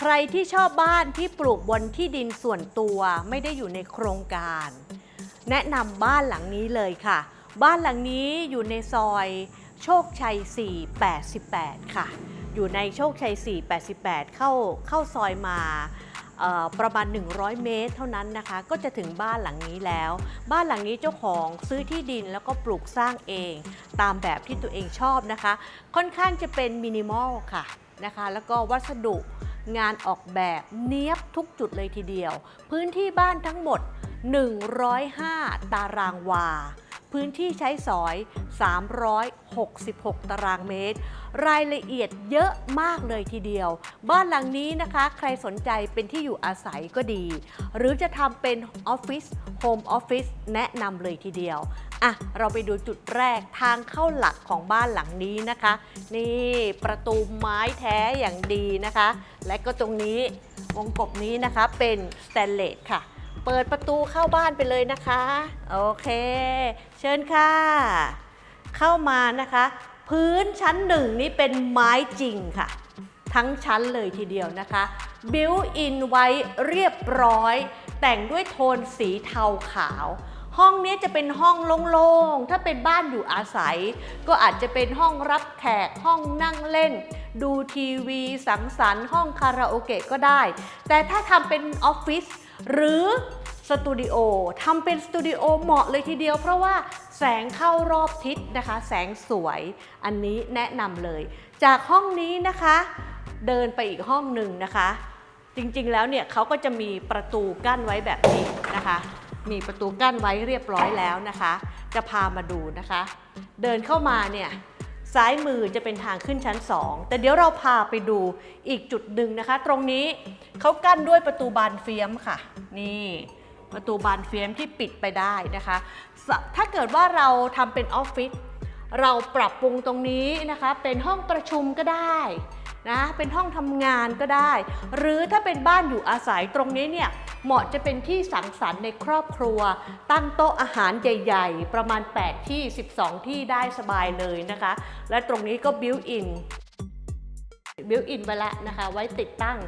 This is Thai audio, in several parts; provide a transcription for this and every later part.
ใครที่ชอบบ้านที่ปลูกบนที่ดินส่วนตัวไม่ได้อยู่ในโครงการ แนะนำบ้านหลังนี้เลยค่ะ บ้านหลังนี้อยู่ในซอยโชคชัย 488 ค่ะ อยู่ในโชคชัย 488 เข้าเข้าซอยมาประมาณ 100 เมตรเท่านั้นนะคะ ก็จะถึงบ้านหลังนี้แล้ว บ้านหลังนี้เจ้าของซื้อที่ดินแล้วก็ปลูกสร้างเอง ตามแบบที่ตัวเองชอบนะคะ ค่อนข้างจะเป็นมินิมอลค่ะนะคะ แล้วก็วัสดุ งานออกแบบเนี้ยบทุกจุดเลยทีเดียว พื้นที่บ้านทั้งหมด 105 ตารางวา พื้นที่ใช้สอย 366 ตารางเมตร รายละเอียดเยอะมากเลยทีเดียว บ้านหลังนี้นะคะ ใครสนใจเป็นที่อยู่อาศัยก็ดี หรือจะทำเป็นออฟฟิศโฮมออฟฟิศแนะนำเลยทีเดียวอะเราไปดูจุดแรกทางเข้าหลักของบ้านหลังนี้นะคะ นี่ประตูไม้แท้อย่างดีนะคะ และก็ตรงนี้วงกบนี้นะคะเป็นสแตนเลสค่ะ เปิดประตูเข้าบ้านไปเลยนะคะ โอเค ชิญค่ะ เข้ามานะคะ พื้นชั้นหนึ่งนี่เป็นไม้จริงค่ะ ทั้งชั้นเลยทีเดียวนะคะ บิวอินไว้เรียบร้อย แต่งด้วยโทนสีเทาขาว ห้องนี้จะเป็นห้องโล่งๆ ถ้าเป็นบ้านอยู่อาศัย ก็อาจจะเป็นห้องรับแขกห้องนั่งเล่น ดูทีวีสังสรรค์ห้องคาราโอเกะก็ได้ แต่ถ้าทำเป็นออฟฟิศหรือ สตูดิโอทำเป็นสตูดิโอเหมาะเลยทีเดียว เพราะว่าแสงเข้ารอบทิศนะคะ แสงสวยอันนี้แนะนำเลย จากห้องนี้นะคะ เดินไปอีกห้องหนึ่งนะคะ จริงๆแล้วเนี่ยเขาก็จะมีประตูกั้นไว้แบบนี้นะคะ มีประตูกั้นไว้เรียบร้อยแล้วนะคะ จะพามาดูนะคะ เดินเข้ามาเนี่ยซ้ายมือจะเป็นทางขึ้นชั้น 2 แต่เดี๋ยวเราพาไปดูอีกจุดหนึ่งนะคะ ตรงนี้เขากั้นด้วยประตูบานเฟียมค่ะ นี่ ประตูบานเฟียมที่ปิดไปได้นะคะ ถ้าเกิดว่าเราทำเป็นออฟฟิศเราปรับปรุงตรงนี้นะคะ เป็นห้องประชุมก็ได้นะเป็นห้องทำงานก็ได้ หรือถ้าเป็นบ้านอยู่อาศัยตรงนี้เนี่ยเหมาะจะเป็นที่สังสรรค์ในครอบครัว ตั้งโต๊ะอาหารใหญ่ ๆ ประมาณ 8 ที่ 12 ที่ได้สบายเลยนะคะ และตรงนี้ก็บิวอินบิวอินไว้แล้วนะคะ ไว้ติดตั้ง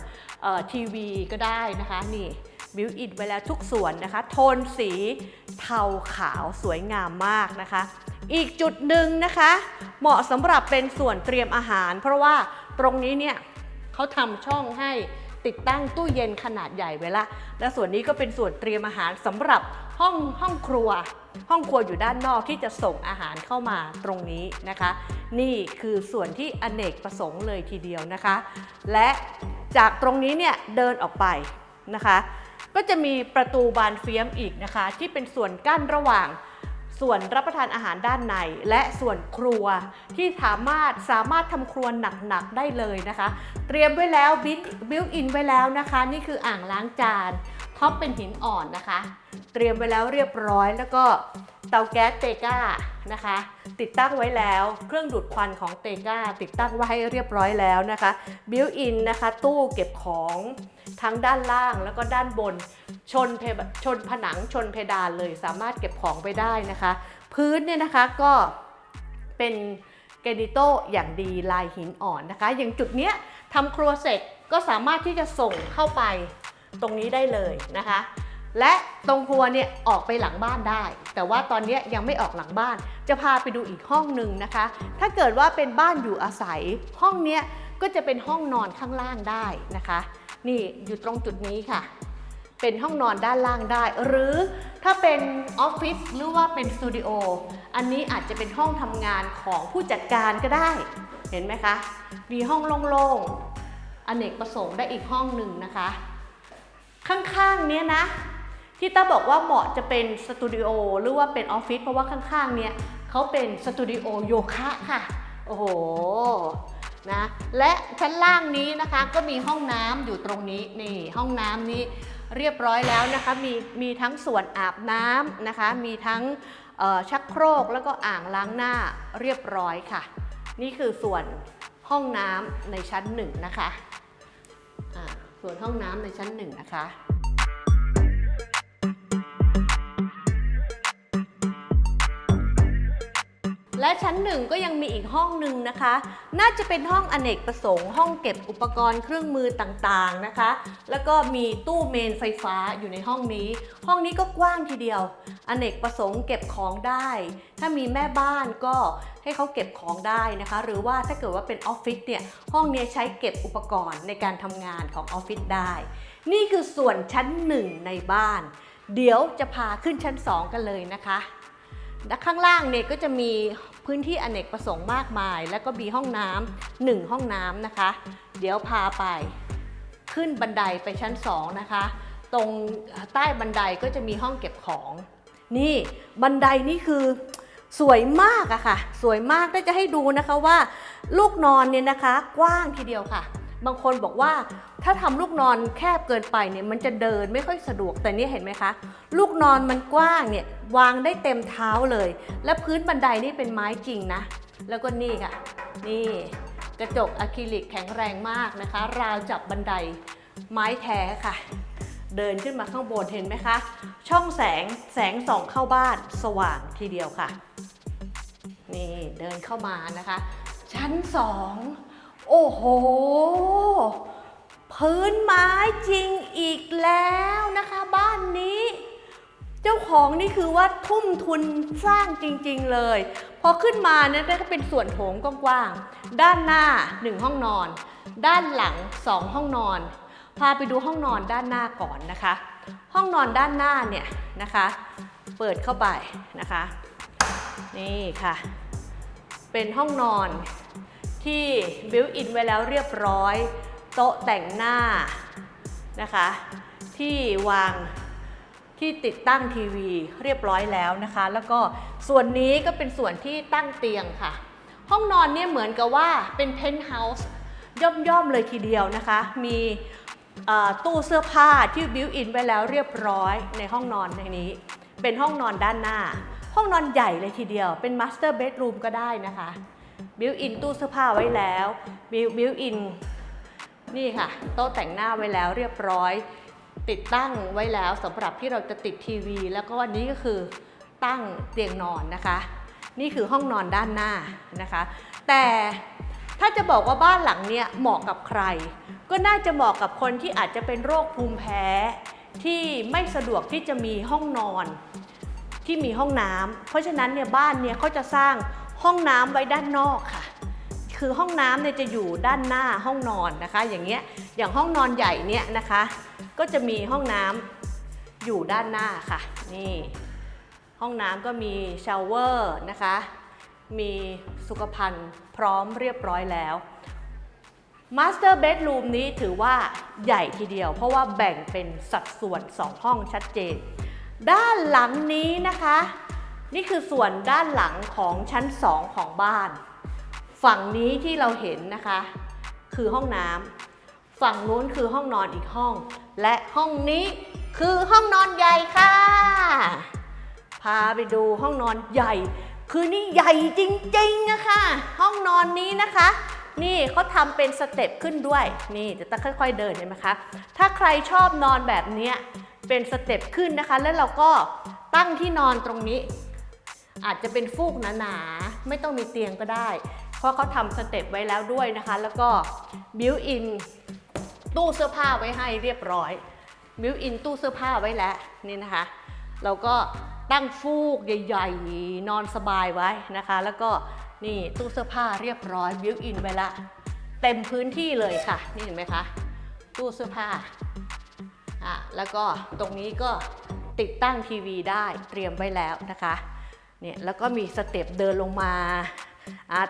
ทีวีก็ได้นะคะนี่ บิวอินไว้แล้วทุกส่วนนะคะ โทนสีเทาขาวสวยงามมากนะคะ อีกจุดหนึ่งนะคะ เหมาะสำหรับเป็นส่วนเตรียมอาหาร เพราะว่าตรงนี้เนี่ยเขาทำช่องให้ติดตั้งตู้เย็นขนาดใหญ่ไว้ละ และส่วนนี้ก็เป็นส่วนเตรียมอาหารสำหรับห้องห้องครัว ห้องครัวอยู่ด้านนอกที่จะส่งอาหารเข้ามาตรงนี้นะคะ นี่คือส่วนที่อเนกประสงค์เลยทีเดียวนะคะ และจากตรงนี้เนี่ยเดินออกไปนะคะ ก็จะมีประตูบานเฟียมอีกนะคะ ที่เป็นส่วนกั้นระหว่างส่วนรับประทานอาหารด้านใน และส่วนครัวที่สามารถสามารถทำครัวหนักๆได้เลยนะคะ เตรียมไว้แล้วบิวอินไว้แล้วนะคะ นี่คืออ่างล้างจาน ท็อปเป็นหินอ่อนนะคะ เตรียมไว้แล้วเรียบร้อยแล้วก็เตาแก๊สเตก้านะคะ ติดตั้งไว้แล้วเครื่องดูดควันของเตก้าติดตั้งไว้ให้เรียบร้อยแล้วนะคะบิวอินนะคะตู้เก็บของทั้งด้านล่างแล้วก็ด้านบนชนเพชนผนังชนเพดานเลยสามารถเก็บของไปได้นะคะ พื้นเนี่ยนะคะก็เป็นเกนิโตอย่างดีลายหินอ่อนนะคะ อย่างจุดเนี้ยทำครัวเสร็จก็สามารถที่จะส่งเข้าไป ตรงนี้ได้เลยนะคะ และตรงครัวเนี่ยออกไปหลังบ้านได้ แต่ว่าตอนนี้ยังไม่ออกหลังบ้าน จะพาไปดูอีกห้องหนึ่งนะคะ ถ้าเกิดว่าเป็นบ้านอยู่อาศัย ห้องเนี้ยก็จะเป็นห้องนอนข้างล่างได้นะคะ นี่อยู่ตรงจุดนี้ค่ะ เป็นห้องนอนด้านล่างได้ หรือถ้าเป็นออฟฟิศหรือว่าเป็นสตูดิโออันนี้อาจจะเป็นห้องทำงานของผู้จัดการก็ได้ เห็นไหมคะ มีห้องโล่งๆ อเนกประสงค์ได้อีกห้องหนึ่งนะคะ ข้างๆเนี้ยนะ ที่ต้าบอกว่าเหมาะจะเป็นสตูดิโอหรือว่าเป็นออฟฟิศเพราะว่าข้างๆเนี่ยเขาเป็นสตูดิโอโยคะค่ะ โอ้โหนะและชั้นล่างนี้นะคะก็มีห้องน้ำอยู่ตรงนี้นี่ห้องน้ำนี้เรียบร้อยแล้วนะคะมีมีทั้งส่วนอาบน้ำนะคะ มีทั้งชักโครกแล้วก็อ่างล้างหน้าเรียบร้อยค่ะ นี่คือส่วนห้องน้ำในชั้นหนึ่งนะคะ วนห้องน้ำในชั้นหนึ่งนะคะ และชั้นหนึ่งก็ยังมีอีกห้องหนึ่งนะคะ น่าจะเป็นห้องอเนกประสงค์ ห้องเก็บอุปกรณ์เครื่องมือต่างๆนะคะ แล้วก็มีตู้เมนไฟฟ้าอยู่ในห้องนี้ ห้องนี้ก็กว้างทีเดียว อเนกประสงค์เก็บของได้ ถ้ามีแม่บ้านก็ให้เขาเก็บของได้นะคะ หรือว่าถ้าเกิดว่าเป็นออฟฟิศเนี่ย ห้องนี้ใช้เก็บอุปกรณ์ในการทำงานของออฟฟิศได้ นี่คือส่วนชั้นหนึ่งในบ้าน เดี๋ยวจะพาขึ้นชั้นสองกันเลยนะคะ และข้างล่างเนี่ยก็จะมีพื้นที่อเนกประสงค์มากมาย แล้วก็มีห้องน้ำหนึ่งห้องน้ำนะคะ เดี๋ยวพาไป ขึ้นบันไดไปชั้นสองนะคะ ตรงใต้บันไดก็จะมีห้องเก็บของ นี่บันไดนี่คือสวยมากอะค่ะ สวยมากได้จะให้ดูนะคะว่า ลูกนอนเนี่ยนะคะ กว้างทีเดียวค่ะ บางคนบอกว่าถ้าทำลูกนอนแคบเกินไปเนี่ยมันจะเดินไม่ค่อยสะดวกแต่นี่เห็นไหมคะ ลูกนอนมันกว้างเนี่ยวางได้เต็มเท้าเลย และพื้นบันไดนี่เป็นไม้จริงนะ แล้วก็นี่ค่ะ นี่กระจกอะคริลิกแข็งแรงมากนะคะ ราวจับบันไดไม้แท้ค่ะ เดินขึ้นมาข้างบนเห็นไหมคะ ช่องแสงแสงส่องเข้าบ้านสว่างทีเดียวค่ะ นี่เดินเข้ามานะคะ ชั้นสอง โอ้โห พื้นไม้จริงอีกแล้วนะคะ บ้านนี้ เจ้าของนี่คือว่าทุ่มทุนสร้างจริง ๆ เลย พอขึ้นมาเนี่ยก็เป็นส่วนโถงกว้างๆด้านหน้า 1 ห้องนอน ด้านหลัง 2 ห้องนอน พาไปดูห้องนอนด้านหน้าก่อนนะคะ ห้องนอนด้านหน้าเนี่ยนะคะ เปิดเข้าไปนะคะ นี่ค่ะ เป็นห้องนอน ที่บิวอินไว้แล้วเรียบร้อย โต๊ะแต่งหน้านะคะ ที่วางที่ติดตั้งทีวีเรียบร้อยแล้วนะคะ แล้วก็ส่วนนี้ก็เป็นส่วนที่ตั้งเตียงค่ะ ห้องนอนเนี่ยเหมือนกับว่าเป็นเพนท์เฮาส์ย่อมๆเลยทีเดียวนะคะ มีตู้เสื้อผ้าที่บิวอินไว้แล้วเรียบร้อยในห้องนอนในนี้ เป็นห้องนอนด้านหน้า ห้องนอนใหญ่เลยทีเดียวเป็นมาสเตอร์เบดรูมก็ได้นะคะ บิวอินตู้เสื้อผ้าไว้แล้วบิวบิวอินนี่ค่ะ โต๊ะแต่งหน้าไว้แล้วเรียบร้อย ติดตั้งไว้แล้วสำหรับที่เราจะติดทีวี แล้วก็วันนี้ก็คือตั้งเตียงนอนนะคะ นี่คือห้องนอนด้านหน้านะคะ แต่ถ้าจะบอกว่าบ้านหลังเนี้ยเหมาะกับใคร ก็น่าจะเหมาะกับคนที่อาจจะเป็นโรคภูมิแพ้ที่ไม่สะดวกที่จะมีห้องนอนที่มีห้องน้ำเพราะฉะนั้นเนี่ยบ้านเนี่ยเขาจะสร้าง ห้องน้ำไว้ด้านนอกค่ะ คือห้องน้ำเนี่ยจะอยู่ด้านหน้าห้องนอนนะคะ อย่างเงี้ยอย่างห้องนอนใหญ่เนี่ยนะคะ ก็จะมีห้องน้ำอยู่ด้านหน้าค่ะ นี่ ห้องน้ำก็มีชาวเวอร์นะคะ มีสุขภัณฑ์พร้อมเรียบร้อยแล้วมาสเตอร์เบดรูมนี้ถือว่าใหญ่ทีเดียว เพราะว่าแบ่งเป็นสัดส่วน 2 ห้องชัดเจน ด้านหลังนี้นะคะ นี่คือส่วนด้านหลังของชั้น 2 ของบ้าน ฝั่งนี้ที่เราเห็นนะคะ คือห้องน้ำฝั่งนู้นคือห้องนอนอีกห้อง และห้องนี้คือห้องนอนใหญ่ค่ะ พาไปดูห้องนอนใหญ่ คือนี่ใหญ่จริงๆนะคะ ห้องนอนนี้นะคะ นี่เขาทำเป็นสเต็ปขึ้นด้วย นี่จะต้องค่อย ๆ เดินเห็นไหมคะ ถ้าใครชอบนอนแบบเนี้ยเป็นสเต็ปขึ้นนะคะ แล้วเราก็ตั้งที่นอนตรงนี้ อาจจะเป็นฟูกหนาๆ ไม่ต้องมีเตียงก็ได้ เพราะเขาทำสเต็ปไว้แล้วด้วยนะคะ แล้วก็บิวอินตู้เสื้อผ้าไว้ให้เรียบร้อยบิวอินตู้เสื้อผ้าไว้แล้วนี่นะคะ เราก็ตั้งฟูกใหญ่ ๆ นอนสบายไว้นะคะ แล้วก็นี่ตู้เสื้อผ้าเรียบร้อยบิวอินไว้ละเต็มพื้นที่เลยค่ะ นี่เห็นไหมคะ ตู้เสื้อผ้าอะแล้วก็ตรงนี้ก็ติดตั้งทีวีได้เตรียมไว้แล้วนะคะ เนี่ยแล้วก็มีสเต็ปเดินลงมา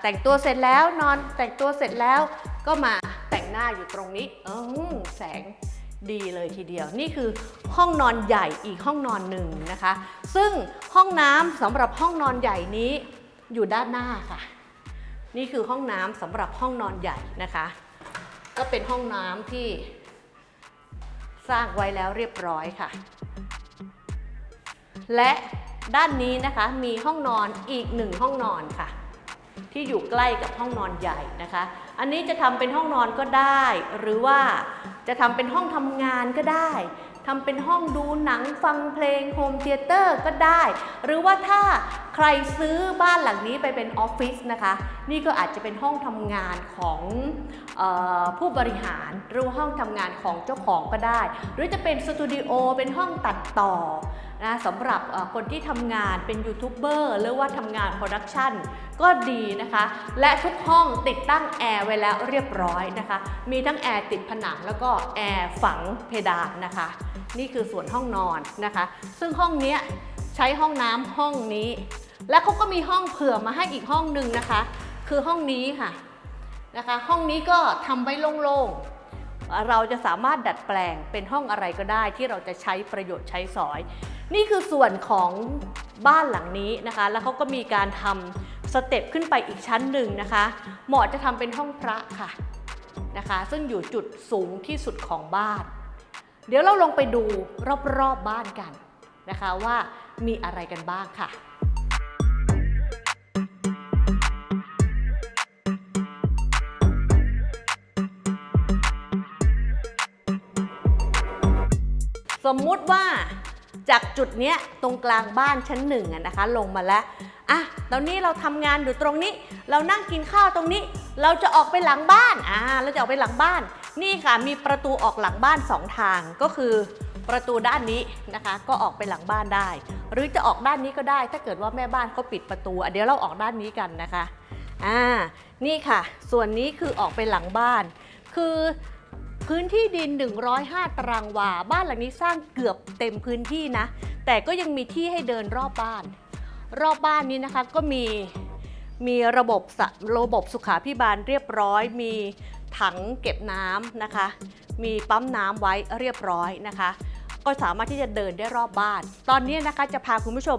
แต่งตัวเสร็จแล้วนอนแต่งตัวเสร็จแล้วก็มาแต่งหน้าอยู่ตรงนี้เออแสงดีเลยทีเดียว นี่คือห้องนอนใหญ่อีกห้องนอนหนึ่งนะคะ ซึ่งห้องน้ำสำหรับห้องนอนใหญ่นี้อยู่ด้านหน้าค่ะ นี่คือห้องน้ำสำหรับห้องนอนใหญ่นะคะ ก็เป็นห้องน้ำที่สร้างไว้แล้วเรียบร้อยค่ะ และ ด้านนี้นะคะมีห้องนอนอีกหนึ่งห้องนอนค่ะ ที่อยู่ใกล้กับห้องนอนใหญ่นะคะ อันนี้จะทำเป็นห้องนอนก็ได้ หรือว่าจะทำเป็นห้องทำงานก็ได้ทำเป็นห้องดูหนังฟังเพลงโฮมเทเตอร์ก็ได้ หรือว่าถ้าใครซื้อบ้านหลังนี้ไปเป็นออฟฟิศนะคะ นี่ก็อาจจะเป็นห้องทำงานของออผู้บริหาร หรือห้องทำงานของเจ้าของก็ได้ หรือจะเป็นสตูดิโอเป็นห้องตัดต่อ นะสำหรับคนที่ทำงานเป็นยูทูบเบอร์หรือว่าทำงานโปรดักชันก็ดีนะคะ และทุกห้องติดตั้งแอร์ไว้แล้วเรียบร้อยนะคะ มีทั้งแอร์ติดผนังแล้วก็แอร์ฝังเพดานนะคะ นี่คือส่วนห้องนอนนะคะ ซึ่งห้องนี้ใช้ห้องน้ำห้องนี้ และเขาก็มีห้องเผื่อมาให้อีกห้องหนึ่งนะคะ คือห้องนี้ค่ะนะคะ ห้องนี้ก็ทำไว้โล่งๆเราจะสามารถดัดแปลงเป็นห้องอะไรก็ได้ที่เราจะใช้ประโยชน์ใช้สอย นี่คือส่วนของบ้านหลังนี้นะคะ แล้วเขาก็มีการทำสเต็ปขึ้นไปอีกชั้นหนึ่งนะคะ เหมาะจะทำเป็นห้องพระค่ะนะคะ ซึ่งอยู่จุดสูงที่สุดของบ้าน เดี๋ยวเราลงไปดูรอบๆบบ้านกันนะคะว่ามีอะไรกันบ้างค่ะสมมุติว่า จากจุดเนี้ยตรงกลางบ้านชั้นหนึ่งอะนะคะ ลงมาแล้วอะตอนนี้เราทำงานอยู่ตรงนี้ เรานั่งกินข้าวตรงนี้ เราจะออกไปหลังบ้านอ่าเราจะออกไปหลังบ้าน นี่ค่ะมีประตูออกหลังบ้านสองทางก็คือประตูด้านนี้นะคะ ก็ออกไปหลังบ้านได้ หรือจะออกด้านนี้ก็ได้ ถ้าเกิดว่าแม่บ้านเขาปิดประตูเดี๋ยวเราออกด้านนี้กันนะคะอ่านี่ค่ะ ส่วนนี้คือออกไปหลังบ้าน คือ พื้นที่ดิน 105 ตารางวา บ้านหลังนี้สร้างเกือบเต็มพื้นที่นะ แต่ก็ยังมีที่ให้เดินรอบบ้าน รอบบ้านนี้นะคะก็มีมีระบบะระบบสุขาพิบาลเรียบร้อย มีถังเก็บน้ำนะคะ มีปั๊มน้ำไว้เรียบร้อยนะคะ ก็สามารถที่จะเดินได้รอบบ้าน ตอนนี้นะคะจะพาคุณผู้ชม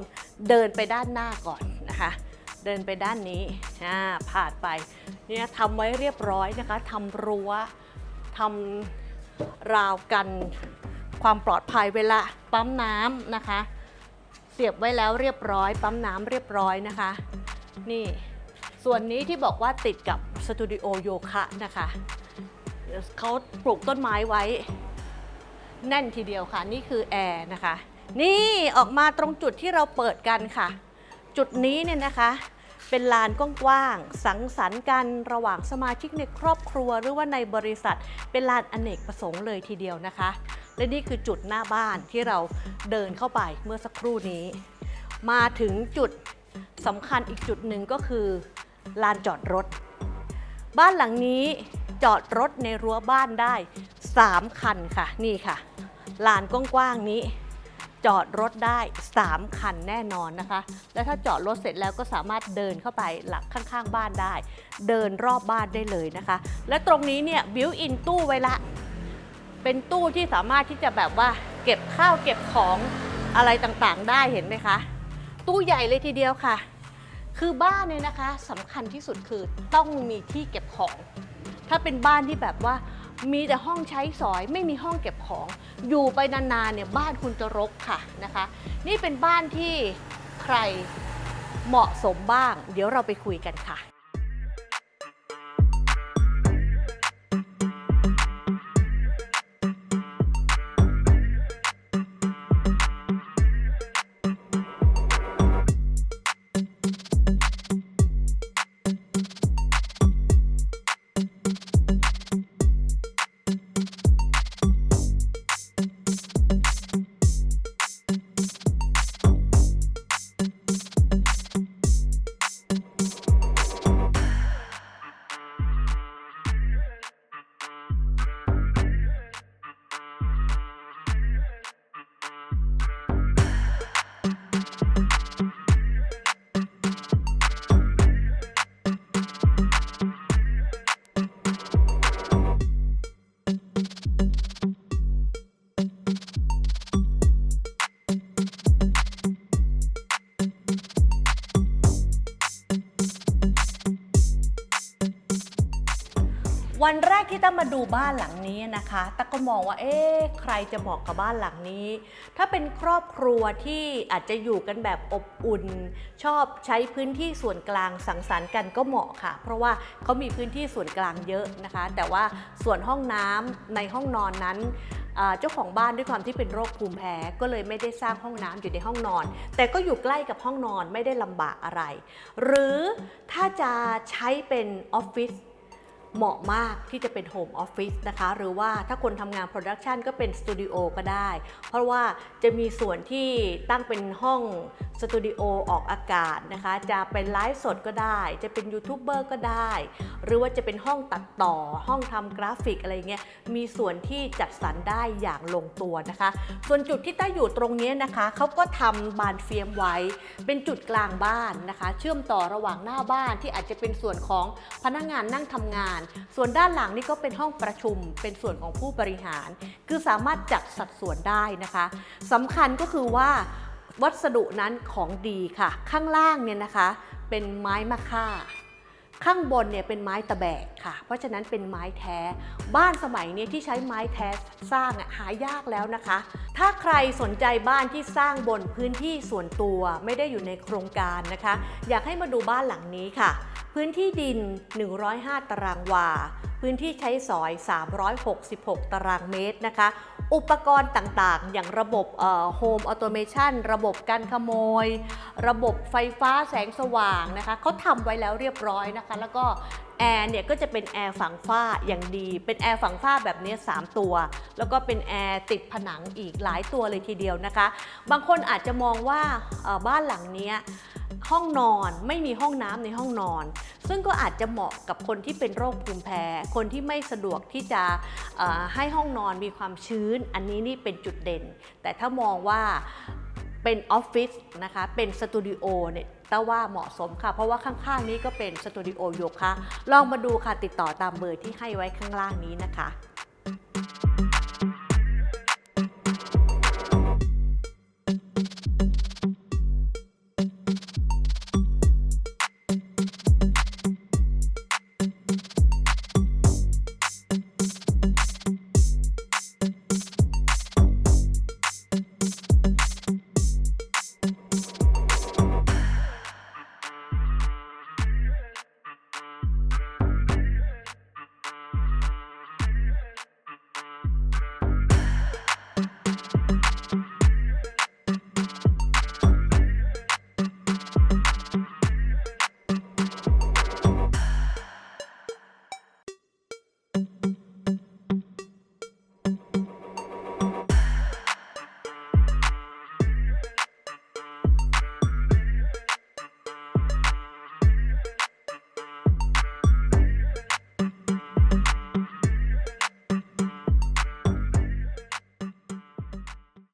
เดินไปด้านหน้าก่อนนะคะ เดินไปด้านนี้ผ่านไปเนี่ยทำไว้เรียบร้อยนะคะทำรั้ว ทำราวกันความปลอดภัยเวลาปั๊มน้ำนะคะ เสียบไว้แล้วเรียบร้อย ปั๊มน้ำเรียบร้อยนะคะ นี่ส่วนนี้ที่บอกว่าติดกับสตูดิโอโยคะนะคะเขาปลูกต้นไม้ไว้ แน่นทีเดียวค่ะ นี่คือแอร์นะคะ นี่ออกมาตรงจุดที่เราเปิดกันค่ะ จุดนี้เนี่ยนะคะ เป็นลานกว้างๆสังสรรค์กันระหว่างสมาชิกในครอบครัวหรือว่าในบริษัท เป็นลานอเนกประสงค์เลยทีเดียวนะคะ และนี่คือจุดหน้าบ้านที่เราเดินเข้าไปเมื่อสักครู่นี้ มาถึงจุดสำคัญอีกจุดหนึ่งก็คือ ลานจอดรถ บ้านหลังนี้จอดรถในรั้วบ้านได้ 3 คันค่ะ นี่ค่ะ ลานกว้างๆนี้ จอดรถได้ 3 คันแน่นอนนะคะ และถ้าจอดรถเสร็จแล้วก็สามารถเดินเข้าไปหลักข้างๆ บ้านได้ เดินรอบบ้านได้เลยนะคะ และตรงนี้เนี่ยบิวอินตู้ไว้ละ เป็นตู้ที่สามารถที่จะแบบว่าเก็บข้าวเก็บของอะไรต่างๆ ได้เห็นไหมคะ ตู้ใหญ่เลยทีเดียวค่ะ คือบ้านเนี่ยนะคะสำคัญที่สุดคือต้องมีที่เก็บของ ถ้าเป็นบ้านที่แบบว่า มีแต่ห้องใช้สอยไม่มีห้องเก็บของ อยู่ไปนานๆเนี่ยบ้านคุณจะรกค่ะนะคะ นี่เป็นบ้านที่ใครเหมาะสมบ้าง เดี๋ยวเราไปคุยกันค่ะ วันแรกที่ตั้มมาดูบ้านหลังนี้นะคะตั้มก็มองว่า เอ๊ะใครจะเหมาะกับบ้านหลังนี้ ถ้าเป็นครอบครัวที่อาจจะอยู่กันแบบอบอุ่น ชอบใช้พื้นที่ส่วนกลางสังสรรค์กันก็เหมาะค่ะ เพราะว่าเขามีพื้นที่ส่วนกลางเยอะนะคะ แต่ว่าส่วนห้องน้ำในห้องนอนนั้นเจ้าของบ้านด้วยความที่เป็นโรคภูมิแพ้ก็เลยไม่ได้สร้างห้องน้ำอยู่ในห้องนอน แต่ก็อยู่ใกล้กับห้องนอนไม่ได้ลำบากอะไร หรือถ้าจะใช้เป็นออฟฟิศ เหมาะมากที่จะเป็นโฮมออฟฟิศนะคะ หรือว่าถ้าคนทำงานโปรดักชันก็เป็นสตูดิโอก็ได้ เพราะว่าจะมีส่วนที่ตั้งเป็นห้องสตูดิโอออกอากาศนะคะ จะเป็นไลฟ์สดก็ได้ จะเป็นยูทูบเบอร์ก็ได้ หรือว่าจะเป็นห้องตัดต่อ ห้องทำกราฟิกอะไรเงี้ย มีส่วนที่จัดสรรได้อย่างลงตัวนะคะ ส่วนจุดที่ต้าอยู่ตรงนี้นะคะ เขาก็ทำบานเฟียมไว้ เป็นจุดกลางบ้านนะคะ เชื่อมต่อระหว่างหน้าบ้านที่อาจจะเป็นส่วนของพนักงานนั่งทำงานส่วนด้านหลังนี่ก็เป็นห้องประชุม เป็นส่วนของผู้บริหาร คือสามารถจัดสัดส่วนได้นะคะสำคัญก็คือว่าวัสดุนั้นของดีค่ะ ข้างล่างเนี่ยนะคะ เป็นไม้มะค่า ข้างบนเนี่ยเป็นไม้ตะแบกค่ะ เพราะฉะนั้นเป็นไม้แท้ บ้านสมัยนี้ที่ใช้ไม้แท้สร้างอะหายากแล้วนะคะ ถ้าใครสนใจบ้านที่สร้างบนพื้นที่ส่วนตัวไม่ได้อยู่ในโครงการนะคะ อยากให้มาดูบ้านหลังนี้ค่ะ พื้นที่ดิน 105 ตารางวา พื้นที่ใช้สอย 366 ตารางเมตรนะคะ อุปกรณ์ต่างๆ อย่างระบบโฮมออโตเมชันระบบการขโมย ระบบไฟฟ้าแสงสว่างนะคะเขาทำไว้แล้วเรียบร้อยนะคะ แล้วก็แอร์เนี่ยก็จะเป็นแอร์ฝังฝ้าอย่างดี เป็นแอร์ฝังฝ้าแบบนี้ 3 ตัว แล้วก็เป็นแอร์ติดผนังอีกหลายตัวเลยทีเดียวนะคะ บางคนอาจจะมองว่าบ้านหลังเนี้ย ห้องนอนไม่มีห้องน้ำในห้องนอน ซึ่งก็อาจจะเหมาะกับคนที่เป็นโรคภูมิแพ้ คนที่ไม่สะดวกที่จะให้ห้องนอนมีความชื้น อันนี้นี่เป็นจุดเด่น แต่ถ้ามองว่าเป็นออฟฟิศนะคะเป็นสตูดิโอเนี่ยแต่ว่าเหมาะสมค่ะ เพราะว่าข้างๆนี้ก็เป็นสตูดิโอโยคะลองมาดูค่ะติดต่อตามเบอร์ที่ให้ไว้ข้างล่างนี้นะคะ